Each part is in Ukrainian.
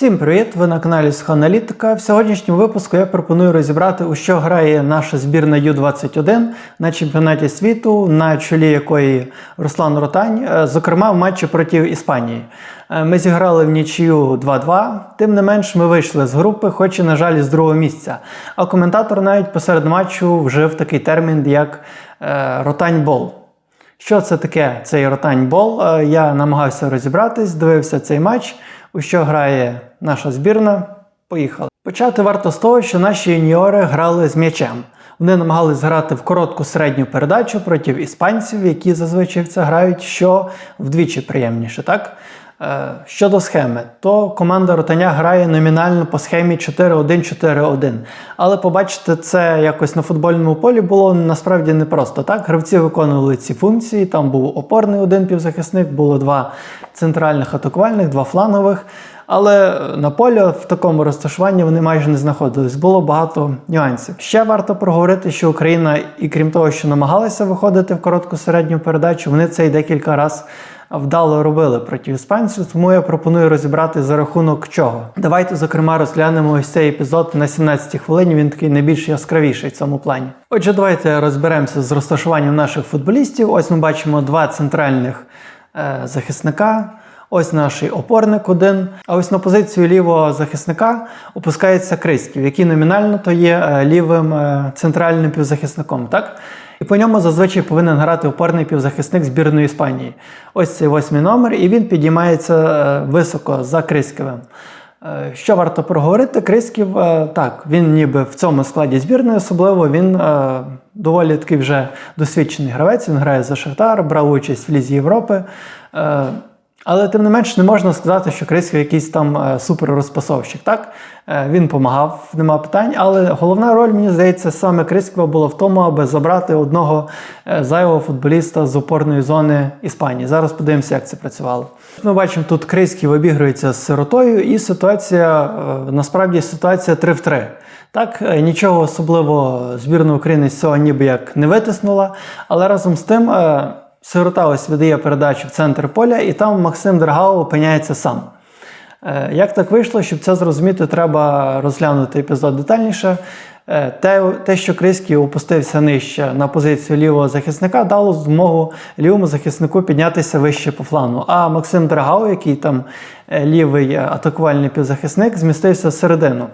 Всім привіт! Ви на каналі Сханалітика. В сьогоднішньому випуску я пропоную розібрати, у що грає наша збірна Ю-21 на чемпіонаті світу, на чолі якої Руслан Ротань, е, зокрема в матчі проти Іспанії. Е, Ми зіграли в нічию 2-2, тим не менш ми вийшли з групи, хоч і, на жаль, з другого місця. А коментатор навіть посеред матчу вжив такий термін, як е, ротань-бол. Що це таке цей ротань-бол? Я намагався розібратись, дивився цей матч, у що грає наша збірна. Поїхали. Почати варто з того, що наші юніори грали з м'ячем. Вони намагались грати в коротку середню передачу проти іспанців, які зазвичай в це грають, що вдвічі приємніше, так? Е, Щодо схеми, то команда Ротаня грає номінально по схемі 4-1-4-1. Але побачити це якось на футбольному полі було насправді непросто. Так, гравці виконували ці функції. Там був опорний один півзахисник, було два центральних атакувальних, два флангових. Але на полі в такому розташуванні вони майже не знаходились. Було багато нюансів. Ще варто проговорити, що Україна, і крім того, що намагалася виходити в коротку середню передачу, вони це й декілька разів вдало робили проти іспанців, тому я пропоную розібрати за рахунок чого. Давайте, зокрема, розглянемо ось цей епізод на 17-й хвилині. Він такий найбільш яскравіший в цьому плані. Отже, давайте розберемося з розташуванням наших футболістів. Ось ми бачимо два центральних е, захисника. Ось наш опорник один. А ось на позицію лівого захисника опускається Криськів, який номінально то є е, лівим е, центральним півзахисником. Так? І по ньому зазвичай повинен грати опорний півзахисник збірної Іспанії. Ось цей восьмий номер, і він підіймається е, високо за Криськівим. Е, Що варто проговорити, Криськів, е, так, він ніби в цьому складі збірної, особливо він доволі такий вже досвідчений гравець. Він грає за Шахтар, брав участь в Лізі Європи. Але тим не менш не можна сказати, що Криськів якийсь там е, суперрозпасовщик. Так? Е, Він допомагав, нема питань. Але головна роль, мені здається, саме Криськова була в тому, аби забрати одного е, зайвого футболіста з опорної зони Іспанії. Зараз подивимося, як це працювало. Ми бачимо, тут Криськів обігрується з сиротою, і ситуація насправді ситуація 3 в 3. Так, нічого особливого збірна України з цього ніби як не витиснула, але разом з тим сирота ось видає передачу в центр поля, і там Максим Драгау опиняється сам. Е, Як так вийшло, щоб це зрозуміти, треба розглянути епізод детальніше. Е, Те, те, що Криський опустився нижче на позицію лівого захисника, дало змогу лівому захиснику піднятися вище по флану. А Максим Драгау, який там лівий е, атакувальний півзахисник, змістився всередину.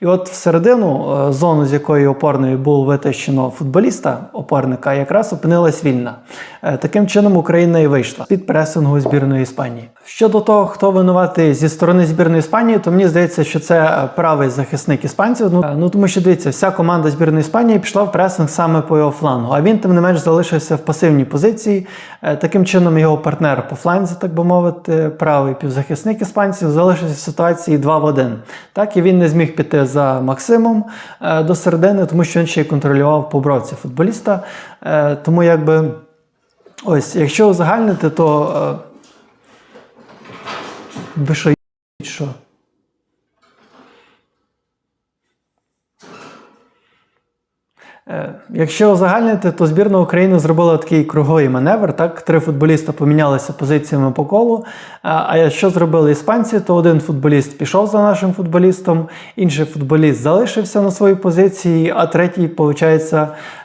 І от всередину е, зону, з якої опорною було витащено футболіста, опорника, якраз опинилась вільна. Е, Таким чином Україна і вийшла під пресингу збірної Іспанії. Щодо того, хто винуватий зі сторони збірної Іспанії, то мені здається, що це е, правий захисник іспанців. Ну, е, ну тому що дивіться, вся команда збірної Іспанії пішла в пресинг саме по його флангу. А він, тим не менш, залишився в пасивній позиції. Е, Таким чином, його партнер по фланзі, так би мовити, правий півзахисник іспанців, залишився в ситуації 2 в 1. Так і він не зміг піти за Максимом е, до середини, тому що він ще й контролював по бровці футболіста. Е, Тому якби. Ось, якщо узагальнити, то. е, Ви що, що? Е, Якщо узагальнити, то збірна України зробила такий круговий маневр. Так, три футболіста помінялися позиціями по колу. А що зробили іспанці, то один футболіст пішов за нашим футболістом, інший футболіст залишився на своїй позиції, а третій, виходить,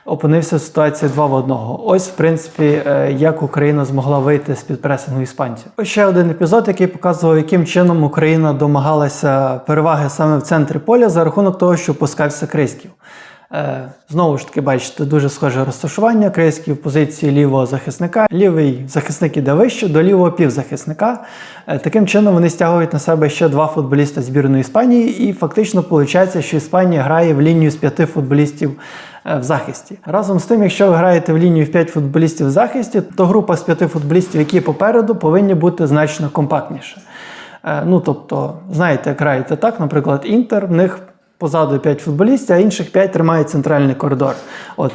опинився в ситуації 2 в 1. Ось, в принципі, е, як Україна змогла вийти з під пресингу іспанців. Ось ще один епізод, який показував, яким чином Україна домагалася переваги саме в центрі поля за рахунок того, що пускався Криськів. Е, Знову ж таки, бачите, дуже схоже розташування. Крейський в позиції лівого захисника. Лівий захисник іде вище до лівого півзахисника. Е, Таким чином вони стягують на себе ще два футболіста збірної Іспанії, і фактично виходить, що Іспанія грає в лінію з п'яти футболістів е, в захисті. Разом з тим, якщо ви граєте в лінію в 5 футболістів в захисті, то група з п'яти футболістів, які попереду, повинні бути значно компактніше. Ну, тобто, знаєте, граєте так, наприклад, Інтер, в них позаду 5 футболістів, а інших 5 тримають центральний коридор. От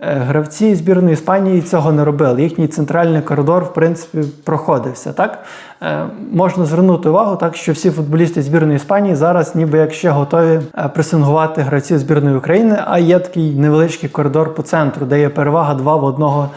е, гравці збірної Іспанії цього не робили. Їхній центральний коридор, в принципі, проходився. Так? Е, Можна звернути увагу, так, що всі футболісти збірної Іспанії зараз ніби як ще готові е, пресингувати гравців збірної України, а є такий невеличкий коридор по центру, де є перевага 2 в одного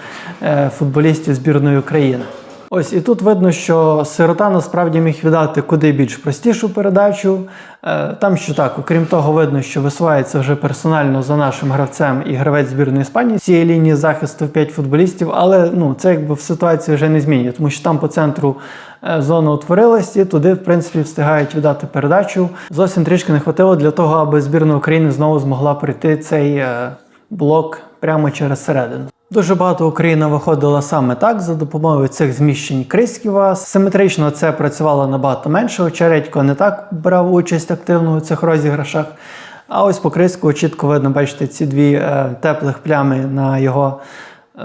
футболістів збірної України. Ось і тут видно, що сирота насправді міг віддати куди більш простішу передачу. Е, Там що так, окрім того, видно, що висувається вже персонально за нашим гравцем і гравець збірної Іспанії цієї лінії захисту в 5 футболістів, але ну це якби в ситуації вже не змінює, тому що там по центру е, зона утворилась і туди, в принципі, встигають віддати передачу. Зовсім трішки не хватило для того, аби збірна України знову змогла пройти цей е, блок прямо через середину. Дуже багато Україна виходила саме так за допомогою цих зміщень Криськіва. Симетрично це працювало набагато менше. Очередько не так брав участь активно у цих розіграшах. А ось по Криську чітко видно, бачите, ці дві е, теплих плями на його е,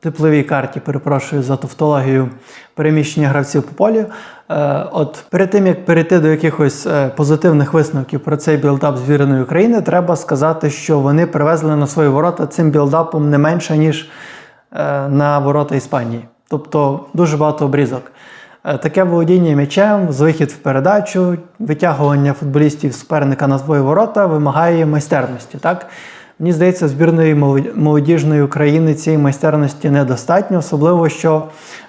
тепловій карті, перепрошую за тавтологію переміщення гравців по полю. Е, от перед тим як перейти до якихось е, позитивних висновків про цей білдап збірної України, треба сказати, що вони привезли на свої ворота цим білдапом не менше ніж е, на ворота Іспанії. Тобто дуже багато обрізок. Таке володіння м'ячем, вихід в передачу, витягування футболістів суперника на свої ворота вимагає майстерності. Так? Мені здається, збірної молодіжної України цієї майстерності недостатньо, особливо що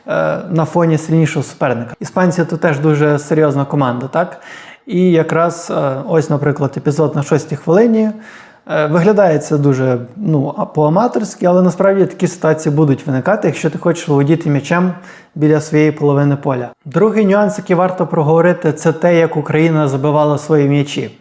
е, на фоні сильнішого суперника. Іспанці то теж дуже серйозна команда, так? І якраз е, ось, наприклад, епізод на шостій хвилині. Е, Виглядає це дуже ну, по-аматорськи, але насправді такі ситуації будуть виникати, якщо ти хочеш володіти м'ячем біля своєї половини поля. Другий нюанс, який варто проговорити, це те, як Україна забивала свої м'ячі.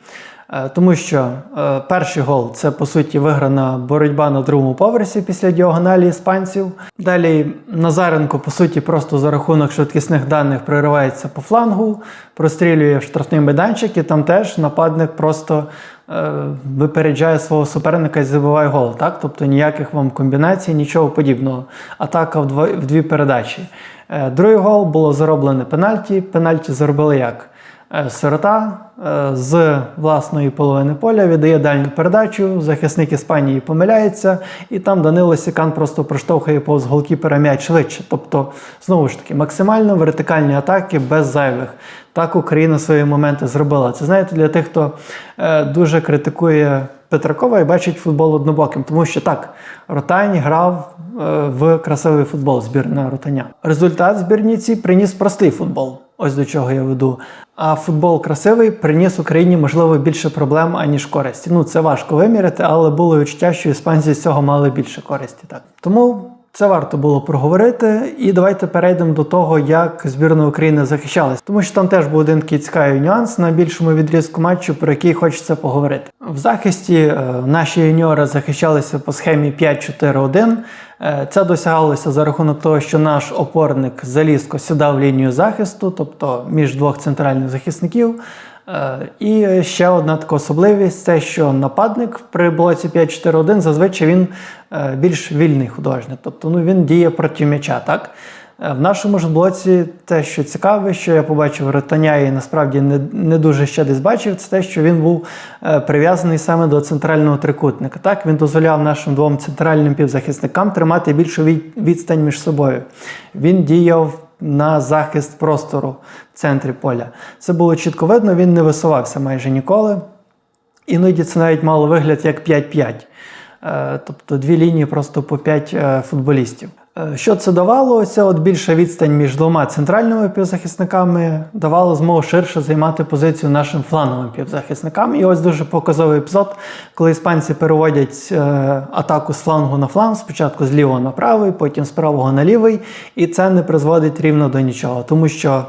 Е, Тому що е, перший гол це по суті виграна боротьба на другому поверсі після діагоналі іспанців. Далі Назаренко, по суті, просто за рахунок швидкісних даних проривається по флангу, прострілює в штрафний майданчик, і там теж нападник просто е, випереджає свого суперника і забиває гол. Так? Тобто ніяких вам комбінацій, нічого подібного. Атака в, два, в дві передачі. Е, другий гол було зароблене пенальті. Пенальті заробили як? Е, Сирота е, з власної половини поля віддає дальню передачу. Захисник Іспанії помиляється, і там Данило Сікан просто проштовхує повз голкіпера м'яч швидше. Тобто, знову ж таки, максимально вертикальні атаки без зайвих. Так Україна свої моменти зробила. Це знаєте, для тих, хто е, дуже критикує Петракова і бачить футбол однобоким, тому що так, Ротань грав в красивий футбол збірна Ротаня. Результат збірниці приніс простий футбол. Ось до чого я веду. А футбол красивий приніс Україні, можливо, більше проблем, аніж користі. Ну, це важко виміряти, але було відчуття, що іспанці з цього мали більше користі. Так. Тому це варто було проговорити. І давайте перейдемо до того, як збірна України захищалась. Тому що там теж був один такий цікавий нюанс на більшому відрізку матчу, про який хочеться поговорити. В захисті е, наші юніори захищалися по схемі 5-4-1. Е, Це досягалося за рахунок того, що наш опорник залізко сідав лінію захисту, тобто між двох центральних захисників. Е, І ще одна така особливість це що нападник при блоці 5-4-1 зазвичай він е, більш вільний художник, тобто ну, він діє проти м'яча. Так? Е, В нашому ж блоці те, що цікаве, що я побачив Ротаня і насправді не, не дуже ще десь бачив, це те, що він був е, прив'язаний саме до центрального трикутника. Так, він дозволяв нашим двом центральним півзахисникам тримати більшу від- відстань між собою. Він діяв на захист простору в центрі поля. Це було чітко видно, він не висувався майже ніколи. Іноді це навіть мало вигляд як 5-5. Е, Тобто дві лінії просто по 5 е, футболістів. Е, Що це давало? Це от більша відстань між двома центральними півзахисниками давало змогу ширше займати позицію нашим флановим півзахисникам. І ось дуже показовий епізод, коли іспанці переводять е, атаку з флангу на фланг, спочатку з лівого на правий, потім з правого на лівий, і це не призводить рівно до нічого, тому що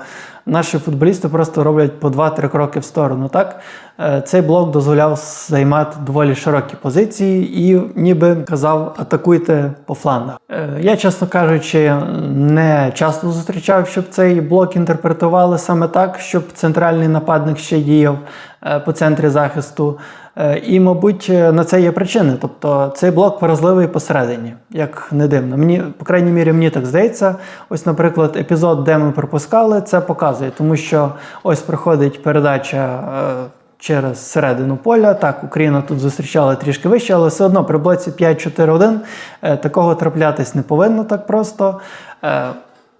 наші футболісти просто роблять по 2-3 кроки в сторону. Так? Е, Цей блок дозволяв займати доволі широкі позиції і ніби казав, атакуйте по флангах. Е, Я, чесно кажучи, не часто зустрічав, щоб цей блок інтерпретували саме так, щоб центральний нападник ще діяв е, по центрі захисту. Е, І, мабуть, е, на це є причини. Тобто цей блок вразливий посередині, як не дивно. Мені, по крайній мірі, мені так здається. Ось, наприклад, епізод, де ми пропускали, це показує, тому що ось проходить передача. е, Через середину поля. Так, Україна тут зустрічала трішки вище, але все одно при блоці 5-4-1 е, такого траплятись не повинно так просто.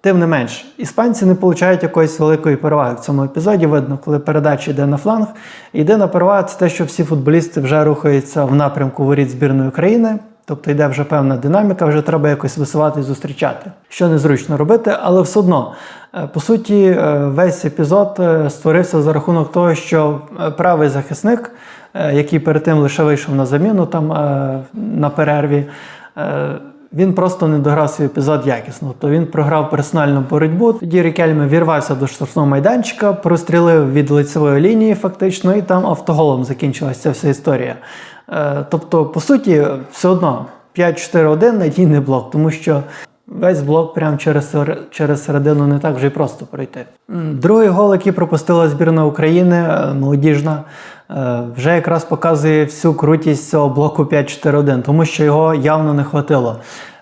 Тим не менш, іспанці не получають якоїсь великої переваги в цьому епізоді. Видно, коли передача йде на фланг. Єдина перевага це те, що всі футболісти вже рухаються в напрямку воріт збірної України. Тобто йде вже певна динаміка, вже треба якось висувати і зустрічати. Що незручно робити, але все одно, е, по суті, е, весь епізод е, створився за рахунок того, що правий захисник, який перед тим лише вийшов на заміну там на перерві, він просто не дограв свій епізод якісно. Тобто він програв персональну боротьбу. Тоді Рікельме вірвався до штрафного майданчика, прострілив від лицевої лінії, фактично, і там автоголом закінчилася вся історія. Е, Тобто, по суті, все одно 5-4-1 надійний блок, тому що весь блок прямо через, через середину не так вже й просто пройти. Другий гол, який пропустила збірна України, е, молодіжна, е, вже якраз показує всю крутість цього блоку 5-4-1, тому що його явно не хватило.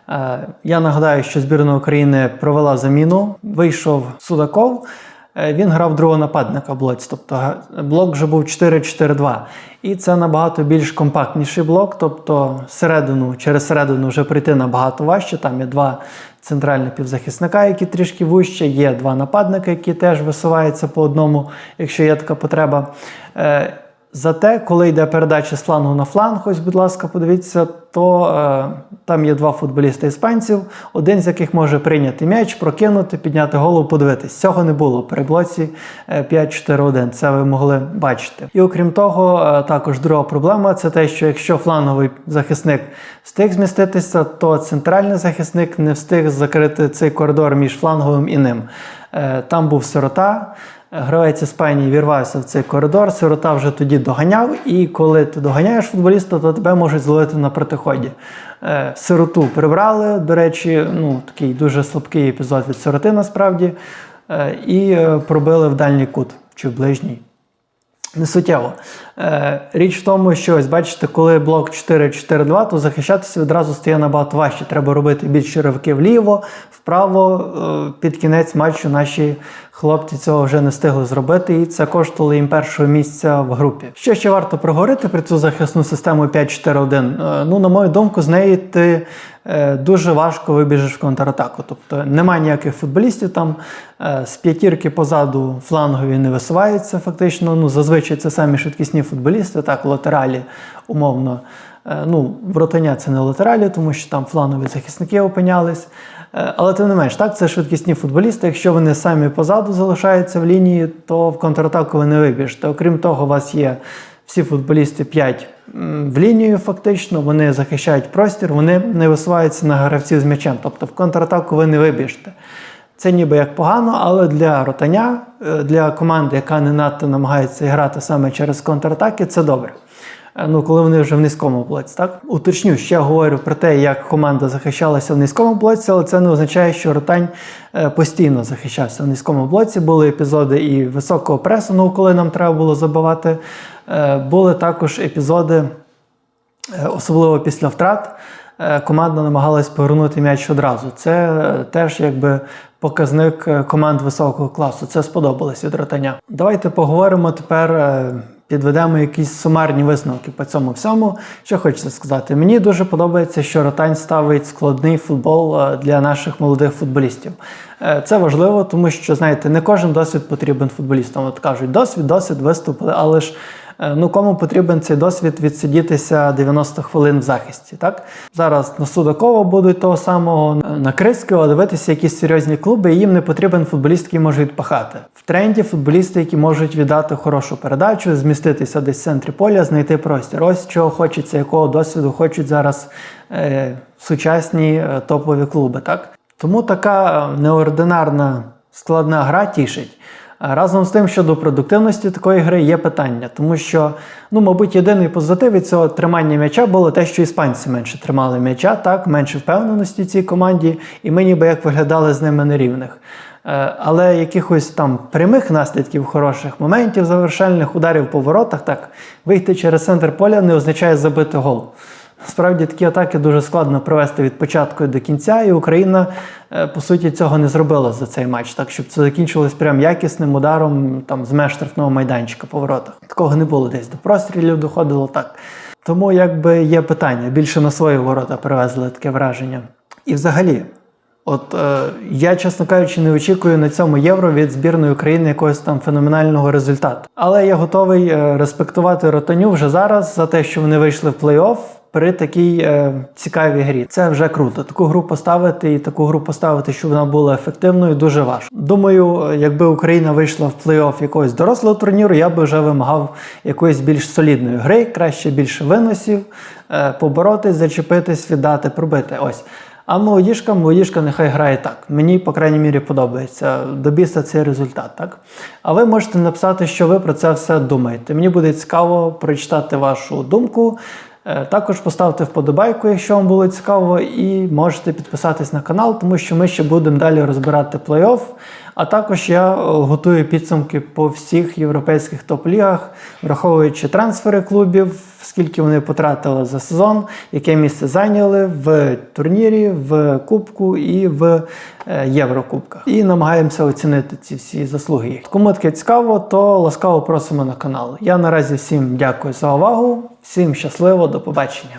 Е, Я нагадаю, що збірна України провела заміну, вийшов Судаков. Е, Він грав другого нападника блоць, тобто блок вже був 4-4-2. І це набагато більш компактніший блок, тобто середину, через середину вже прийти набагато важче. Там є два центральні півзахисника, які трішки вище, є два нападника, які теж висуваються по одному, якщо є така потреба. Е, Зате, коли йде передача з флангу на фланг, ось, будь ласка, подивіться, то е, там є два футболісти іспанців, один з яких може прийняти м'яч, прокинути, підняти голову, подивитись. Цього не було при блоці е, 5-4-1. Це ви могли бачити. І окрім того, е, також друга проблема це те, що якщо фланговий захисник встиг зміститися, то центральний захисник не встиг закрити цей коридор між фланговим і ним. Е, Там був сирота. Гравець Іспанії вірвався в цей коридор, сирота вже тоді доганяв, і коли ти доганяєш футболіста, то тебе можуть зловити на протиході. Е, Сироту прибрали, до речі, ну такий дуже слабкий епізод від сироти насправді, е, і е, пробили в дальній кут чи в ближній. Не суттєво. Е, річ в тому, що ось бачите, коли блок 4-4-2, то захищатися відразу стає набагато важче. Треба робити більше ривки вліво, вправо. Під кінець матчу наші хлопці цього вже не встигли зробити, і це коштувало їм першого місця в групі. Що ще варто проговорити про цю захисну систему 5-4-1? Е, ну, на мою думку, з неї ти е, дуже важко вибіжиш в контратаку. Тобто немає ніяких футболістів там е, з п'ятірки позаду флангові не висуваються фактично. Ну, зазвичай це самі швидкісні футболісти, так, латералі умовно. Е, Ну, вратання це не латералі, тому що там флангові захисники опинялись. Е, Але тим не менш, так, це швидкісні футболісти. Якщо вони самі позаду залишаються в лінії, то в контратаку ви не вибіжете. Окрім того, у вас є всі футболісти 5 в лінію, фактично, вони захищають простір, вони не висуваються на гравців з м'ячем. Тобто в контратаку ви не вибіжте. Це ніби як погано, але для ротання, е, для команди, яка не надто намагається грати саме через контратаки, це добре. Е, Ну, коли вони вже в низькому блоці, так уточню, ще говорю про те, як команда захищалася в низькому блоці, але це не означає, що ротань е, постійно захищався в низькому блоці. Були епізоди і високого пресингу, коли нам треба було забивати. Е, Були також епізоди, особливо після втрат. Команда намагалась повернути м'яч одразу. Це теж якби показник команд високого класу. Це сподобалось від ротання. Давайте поговоримо тепер. Підведемо якісь сумарні висновки по цьому всьому. Що хочеться сказати? Мені дуже подобається, що Ротань ставить складний футбол е, для наших молодих футболістів. Е, Це важливо, тому що знаєте, не кожен досвід потрібен футболістам. От кажуть, досвід, досвід, виступили, але ж ну кому потрібен цей досвід відсидітися 90 хвилин в захисті. Так зараз на Судакова будуть того самого на Крицького дивитися якісь серйозні клуби, і їм не потрібен футболіст, який може відпахати. В тренді футболісти, які можуть віддати хорошу передачу, зміститися десь в центрі поля, знайти простір. Ось чого хочеться, якого досвіду хочуть зараз е, сучасні е, топові клуби. Так тому така е, неординарна складна гра тішить. Разом з тим, щодо продуктивності такої гри є питання, тому що, ну, мабуть, єдиний позитив від цього тримання м'яча було те, що іспанці менше тримали м'яча, так, менше впевненості цій команді, і ми ніби як виглядали з ними на рівних. Е, Але якихось там прямих наслідків, хороших моментів, завершальних ударів по воротах, так, вийти через центр поля не означає забити гол. Справді такі атаки дуже складно провести від початку до кінця, і Україна е, по суті цього не зробила за цей матч, так щоб це закінчилось прям якісним ударом там з меж штрафного майданчика по воротах. Такого не було десь до прострілів доходило так. Тому якби є питання. Більше на свої ворота привезли таке враження. І взагалі, От е, я, чесно кажучи, не очікую на цьому євро від збірної України якогось там феноменального результату. Але я готовий е, респектувати ротаню вже зараз за те, що вони вийшли в плей-офф, при такій е, цікавій грі. Це вже круто. Таку гру поставити і таку гру поставити, щоб вона була ефективною, дуже важко. Думаю, якби Україна вийшла в плей-офф якогось дорослого турніру, я би вже вимагав якоїсь більш солідної гри, краще більше виносів, е, поборотись, зачепитись, віддати, пробити. Ось. А молодіжка, молодіжка нехай грає так. Мені, по крайній мірі, подобається до біса цей результат, так? А ви можете написати, що ви про це все думаєте. Мені буде цікаво прочитати вашу думку. Е, Також поставте вподобайку, якщо вам було цікаво, і можете підписатись на канал, тому що ми ще будемо далі розбирати плей-офф. А також я е, готую підсумки по всіх європейських топ-лігах, враховуючи трансфери клубів, скільки вони потратили за сезон, яке місце зайняли в турнірі, в Кубку і в е, Єврокубках. І намагаємося оцінити ці всі заслуги. Кому таке цікаво, то ласкаво просимо на канал. Я наразі всім дякую за увагу, всім щасливо, до побачення.